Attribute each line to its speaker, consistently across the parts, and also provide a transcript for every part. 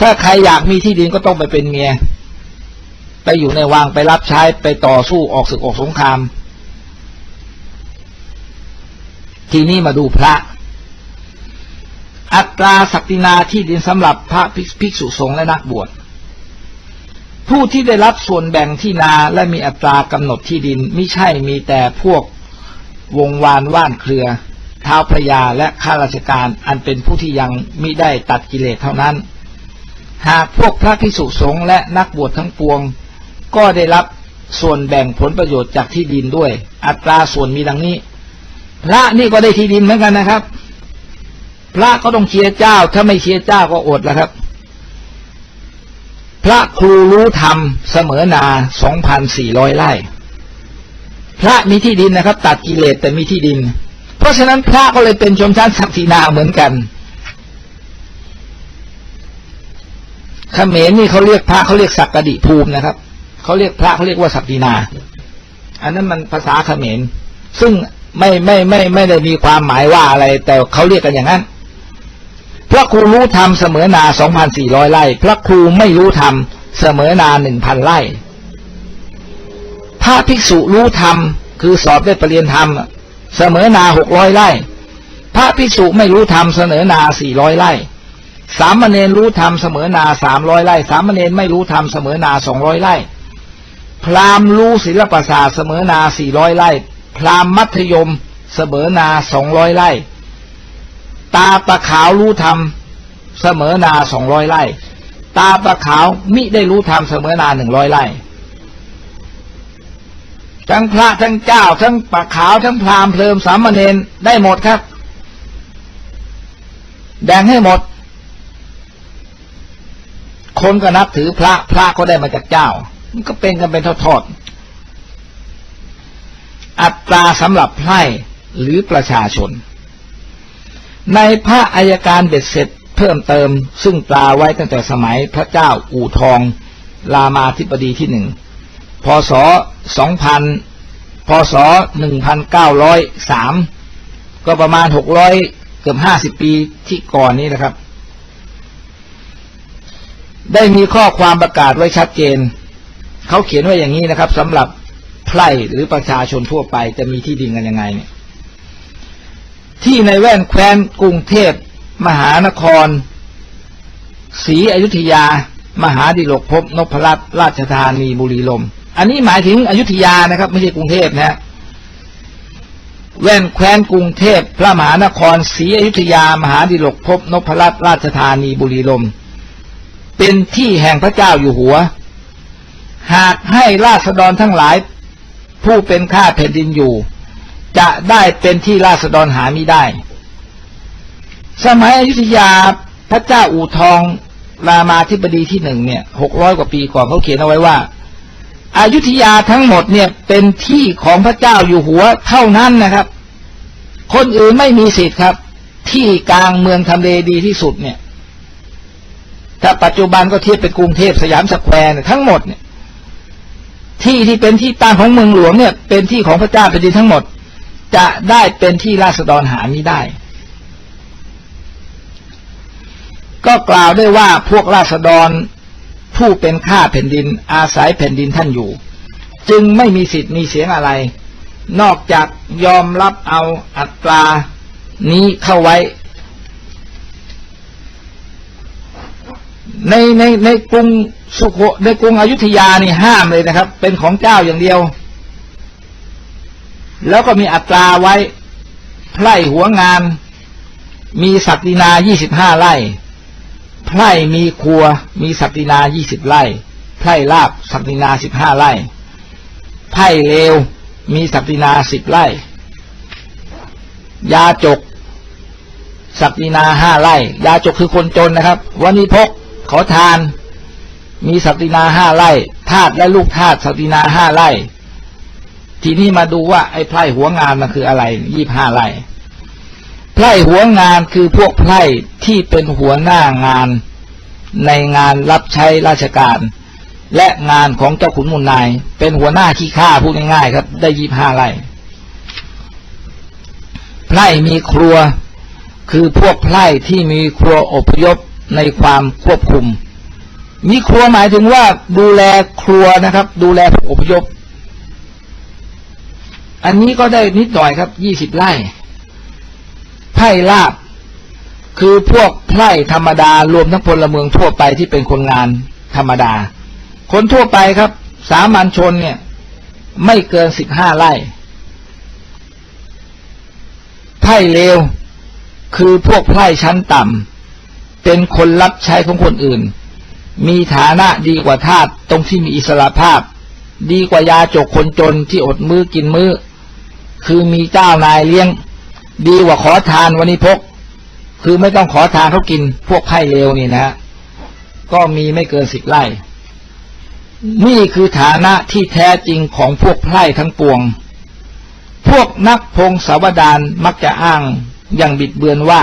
Speaker 1: ถ้าใครอยากมีที่ดินก็ต้องไปเป็นเมีย ไปอยู่ในวังไปรับใช้ไปต่อสู้ออกศึกออกสงคราม ทีนี้มาดูพระ อัตราศักดินาที่ดินสำหรับพระภิกษุสงฆ์และนักบวชผู้ที่ได้รับส่วนแบ่งที่นาและมีอัตรากำหนดที่ดินไม่ใช่มีแต่พวกวงวานว่านเครือเท้าวพระยาและข้าราชการอันเป็นผู้ที่ยังมิได้ตัดกิเลสเท่านั้น หากพวกพระภิกษุสงฆ์และนักบวชทั้งปวง ก็ได้รับส่วนแบ่งผลประโยชน์จากที่ดินด้วย อัตราส่วนมีดังนี้ พระนี่ก็ได้ที่ดินเหมือนกันนะครับ พระก็ต้องเชียร์เจ้า ถ้าไม่เชียร์เจ้าก็อดแล้วครับ พระครูรู้ธรรมเสมอนา2,400ไร่ พระมีที่ดินนะครับ ตัดกิเลสแต่มีที่ดิน เพราะฉะนั้นพระก็เลยเป็นชนชั้นศักดินาเหมือนกัน เขมรนี่เขาเรียกพระเขาเรียกสักกดิภูมินะครับเขาเรียกพระเขาเรียกว่าศักดินา อันนั้นมันภาษาเขมร ซึ่งไม่ไม่ไม่ไม่ได้มีความหมายว่าอะไร แต่เขาเรียกกันอย่างนั้นพระครูรู้ธรรมเสมอนา2,400ไร่ พระครูไม่รู้ธรรมเสมอนา1,000ไร่ พระภิกษุรู้ธรรมคือสอบได้ปรริญญาธรรม เสมอนา600ไร่ พระภิกษุไม่รู้ธรรมเสนอนา400ไร่ สามเณรรู้ธรรมเสมอนา300ไร่ สามเณรไม่รู้ธรรมเสมอนา200ไร่ พราหมณ์รู้ศิลปศาสตร์เสมอนา400ไร่ พราหมณ์มัธยมเสมอนา200ไร่ ตาประขาวรู้ธรรมเสมอนาสองร้อยไร่ ตาประขาวมิได้รู้ธรรมเสมอนาหนึ่งร้อยไร่ทั้งพระทั้งเจ้า ทั้งปะขาวทั้งพราหมณ์เพลิมสามเณรได้หมดครับแบ่งให้หมด คนก็นับถือพระพระก็ได้มาจากเจ้า มันก็เป็นกันเป็นทอดๆอัตราสำหรับไพร่หรือประชาชน ในพระอายการเบ็ดเสร็จเพิ่มเติม ซึ่งตราไว้ตั้งแต่สมัยพระเจ้าอู่ทอง รามาธิบดีที่หนึ่งพศสองพันพศหนึ่งพันเก้าร้อยสามก็ประมาณหกร้อยเกือบห้าสิบปีที่ก่อนนี้นะครับ ได้มีข้อความประกาศไว้ชัดเจน เขาเขียนไว้อย่างนี้นะครับสำหรับไพร่หรือประชาชนทั่วไปจะมีที่ดินกันยังไงเนี่ยที่ในแว่นแคว้นกรุงเทพมหานครศรีอยุธยา มหาดิลกภพนพรัตน์ราชธานีบุรีลมอันนี้หมายถึงอยุธยานะครับ ไม่ใช่กรุงเทพนะแว่นแคว้นกรุงเทพพระมหานครศรีอยุธยา มหาดิลกภพนพรัตน์ราชธานีบุรีลมย์ เป็นที่แห่งพระเจ้าอยู่หัว หากให้ราษฎรทั้งหลาย ผู้เป็นข้าแผ่นดินอยู่ จะได้เป็นที่ราษฎรหามิได้ สมัยอยุธยาพระเจ้าอู่ทองรามาธิบดีที่หนึ่งเนี่ยหกร้อยกว่าปีก่อนเขาเขียนเอาไว้ว่าอายุธยาทั้งหมดเนี่ยเป็นที่ของพระเจ้าอยู่หัวเท่านั้นนะครับ คนอื่นไม่มีสิทธิ์ครับ ที่กลางเมืองทำเลดีที่สุดเนี่ย ถ้าปัจจุบันก็เทียบเป็นกรุงเทพสยามสแควร์เนี่ยทั้งหมดเนี่ยที่ที่เป็นที่ตั้งของเมืองหลวงเนี่ย เป็นที่ของพระเจ้าเป็นดินทั้งหมด จะได้เป็นที่ราษฎรหาไม่ได้ ก็กล่าวได้ว่าพวกราษฎรผู้เป็นข้าแผ่นดิน อาศัยแผ่นดินท่านอยู่ จึงไม่มีสิทธิ์มีเสียงอะไร นอกจากยอมรับเอาอัตรานี้เข้าไว้ ในในในกรุงสุโขในกรุงอยุธยานี่ห้ามเลยนะครับ เป็นของเจ้าอย่างเดียว แล้วก็มีอัตราไว้ไพร่หัวงาน มีศักดินายี่สิบห้าไร่ไพร่มีครัว มีศักดินายี่สิบไร่ไพร่ลาบศักดินาสิบห้าไร่ไพร่เลว มีศักดินาสิบไร่ ยาจกศักดินาห้าไร่ ยาจกคือคนจนนะครับ วันนี้พก ขอทาน มีศักดินาห้าไร่ทาสและลูกทาสศักดินาห้าไร่ ทีนี้มาดูว่าไอ้ไพร่หัวงานมันคืออะไรยี่ห้าไร่ไพร่หัวงานคือพวกไพร่ที่เป็นหัวหน้างานในงานรับใช้ราชการ และงานของเจ้าขุนมูลนาย เป็นหัวหน้าขี้ข้าพูดง่ายๆครับ ได้ยี่ห้าไร่ไพร่มีครัวคือพวกไพร่ที่มีครัวอพยพ ในความควบคุม มีครัวหมายถึงว่าดูแลครัวนะครับ ดูแลผู้อพยพ อันนี้ก็ได้นิดหน่อยครับยี่สิบไร่ไพ่ลาบ คือพวกไพร่ธรรมดารวมทั้งพลเมืองทั่วไปที่เป็นคนงานธรรมดา คนทั่วไปครับ สามัญชนเนี่ย ไม่เกินสิบห้าไร่ไพ่เลวคือพวกไพร่ชั้นต่ำ เป็นคนรับใช้ของคนอื่น มีฐานะดีกว่าทาสตรงที่มีอิสระภาพ ดีกว่ายาจกคนจนที่อดมือ้อกินมือ้อ คือมีเจ้านายเลี้ยง ดีกว่าขอทานวันนี้พก คือไม่ต้องขอทานเขากินพวกไพ่เลวนี่นะ ก็มีไม่เกินสิบไร่ นี่คือฐานะที่แท้จริงของพวกไพร่ทั้งปวง พวกนักพงศาวดารมักจะอ้างอย่างบิดเบือนว่า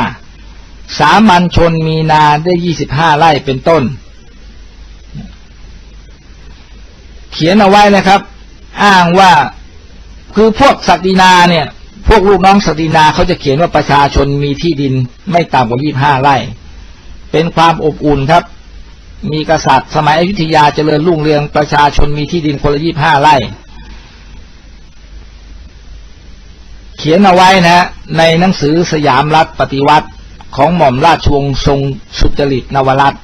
Speaker 1: สามัญชนมีนาได้ยี่สิบห้าไร่เป็นต้น เขียนเอาไว้นะครับ อ้างว่าคือพวกศักดินาเนี่ย พวกลูกน้องศักดินาเขาจะเขียนว่าประชาชนมีที่ดินไม่ต่ำกว่ายี่ห้าไร่ เป็นความอบอุ่นครับ มีกษัตริย์สมัยอยุธยาเจริญรุ่งเรืองประชาชนมีที่ดินคนละยี่ห้าไร่เขียนเอาไว้นะในหนังสือสยามรัฐปฏิวัติ ของหม่อมราชวงศ์ทรงสุจริตนวรัตน์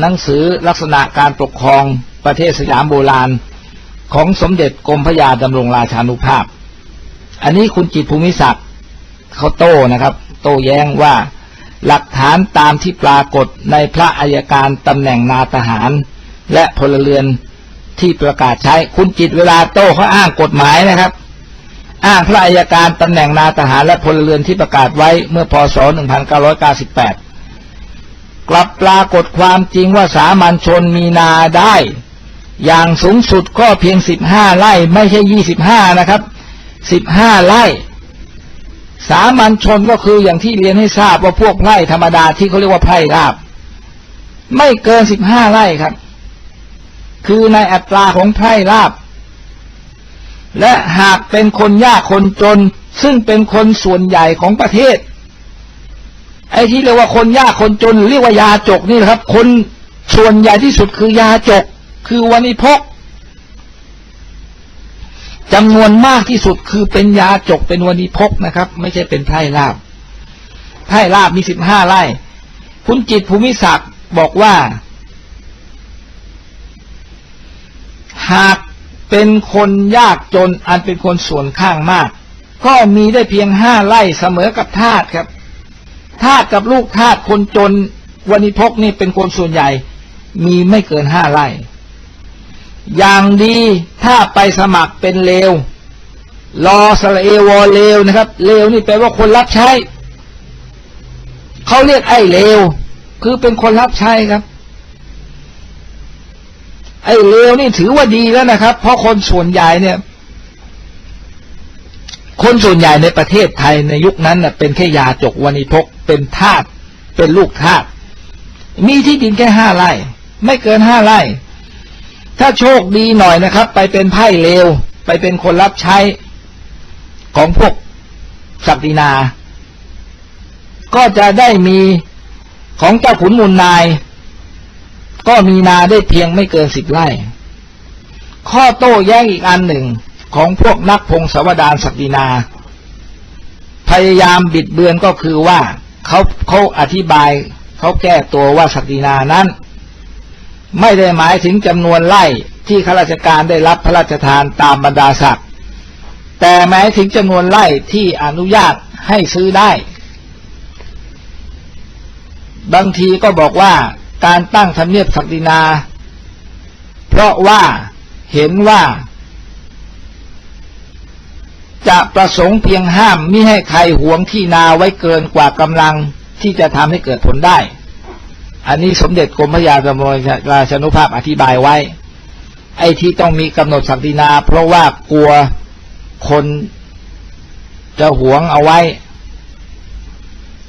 Speaker 1: หนังสือลักษณะการปกครองประเทศสยามโบราณ ของสมเด็จกรมพระยาดำรงราชานุภาพ อันนี้คุณจิตภูมิศักดิ์เขาโต้นะครับ โต้แย้งว่าหลักฐานตามที่ปรากฏในพระอัยการตำแหน่งนาทหาร และพลเรือนที่ประกาศใช้คุณจิตเวลาโต้เขาอ้างกฎหมายนะครับ อ้างพระอัยการตำแหน่งนาทหารและพลเรือนที่ประกาศไว้เมื่อพศ 1998 กลับปรากฏความจริงว่าสามัญชนมีนาได้ อย่างสูงสุดก็เพียง 15 ไร่ไม่ใช่ 25 นะครับ 15 ไร่ สามัญชนก็คืออย่างที่เรียนให้ทราบว่าพวกไร่ธรรมดาที่เขาเรียกว่าไพร่ราบ ไม่เกิน 15 ไร่ครับ คือในอัตราของไพร่ราบ และหากเป็นคนยากคนจน ซึ่งเป็นคนส่วนใหญ่ของประเทศ ไอ้ที่เรียกว่าคนยากคนจน เรียกว่ายาจกนี่นะครับ คนส่วนใหญ่ที่สุดคือยาจก คือวันิพกจำนวนมากที่สุดคือเป็นยาจกเป็นวันิพกนะครับ ไม่ใช่เป็นไพร่ลาบไพร่ลาบมีสิบห้าไร่ คุณจิตภูมิศักดิ์บอกว่า หาก เป็นคนยากจนอันเป็นคนส่วนข้างมาก ก็มีได้เพียงห้าไร่เสมอกับทาสครับทาสกับลูกทาสคนจนวันิพกนี่เป็นคนส่วนใหญ่ มีไม่เกินห้าไร่ อย่างดีถ้าไปสมัครเป็นเลวรอสระเอวอเลวนะครับ เลวนี่แปลว่าคนรับใช้เขาเรียกไอ้เลวคือเป็นคนรับใช้ครับ ไอ้เลวนี่ถือว่าดีแล้วนะครับ เพราะคนส่วนใหญ่เนี่ย คนส่วนใหญ่ในประเทศไทยในยุคนั้นน่ะเป็นแค่ยาจกวันิพกเป็นทาสเป็นลูกทาสมีที่ดินแค่ห้าไร่ ไม่เกินห้าไร่ ถ้าโชคดีหน่อยนะครับ ไปเป็นไพ่เลว ไปเป็นคนรับใช้ของพวกศักดินา ก็จะได้มีของเจ้าขุนมูลนาย ก็มีนาได้เพียงไม่เกินสิบไร่ ข้อโต้แย้งอีกอันหนึ่งของพวกนักพงศาวดารศักดินา พยายามบิดเบือนก็คือว่าเขาเขาอธิบายเขาแก้ตัวว่าศักดินานั้น ไม่ได้หมายถึงจำนวนไร่ที่ข้าราชการได้รับพระราชทานตามบรรดาศักดิ์แต่หมายถึงจำนวนไร่ที่อนุญาตให้ซื้อได้ บางทีก็บอกว่า การตั้งทำเนียบศักดินา เพราะว่าเห็นว่า จะประสงค์เพียงห้ามมิให้ใครหวงที่นาไว้เกินกว่ากำลังที่จะทำให้เกิดผลได้ อันนี้สมเด็จกรมพระยาดำรราชานุภาพอธิบายไว้ ไอ้ที่ต้องมีกำหนดศักดินา เพราะว่ากลัวคนจะหวงเอาไว้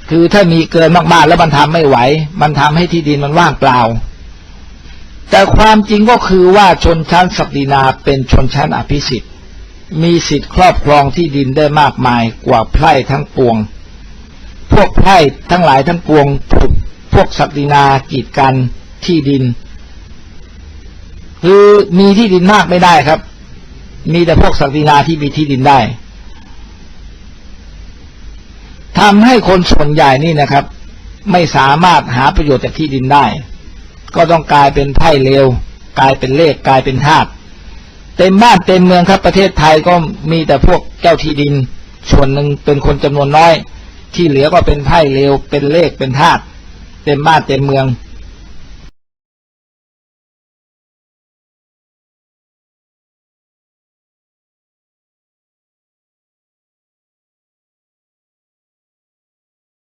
Speaker 1: คือถ้ามีเกินมากๆ แล้วมันทำไม่ไหว มันทำให้ที่ดินมันว่างเปล่า แต่ความจริงก็คือว่าชนชั้นศักดินาเป็นชนชั้นอภิสิทธิ์ มีสิทธิ์ครอบครองที่ดินได้มากมายกว่าไพร่ทั้งปวง พวกไพร่ทั้งหลายทั้งปวงถูกพวกศักดินากีดกันที่ดิน คือมีที่ดินมากไม่ได้ครับ มีแต่พวกศักดินาที่มีที่ดินได้ ทำให้คนส่วนใหญ่นี่นะครับ ไม่สามารถหาประโยชน์จากที่ดินได้ ก็ต้องกลายเป็นไพ่เลวกลายเป็นเลขกลายเป็นธาตุเต็มบ้านเต็มเมืองครับประเทศไทยก็มีแต่พวกแก้วที่ดิน ส่วนหนึ่งเป็นคนจำนวนน้อย ที่เหลือก็เป็นไพ่เลวเป็นเลขเป็นธาตุเต็มบ้านเต็มเมือง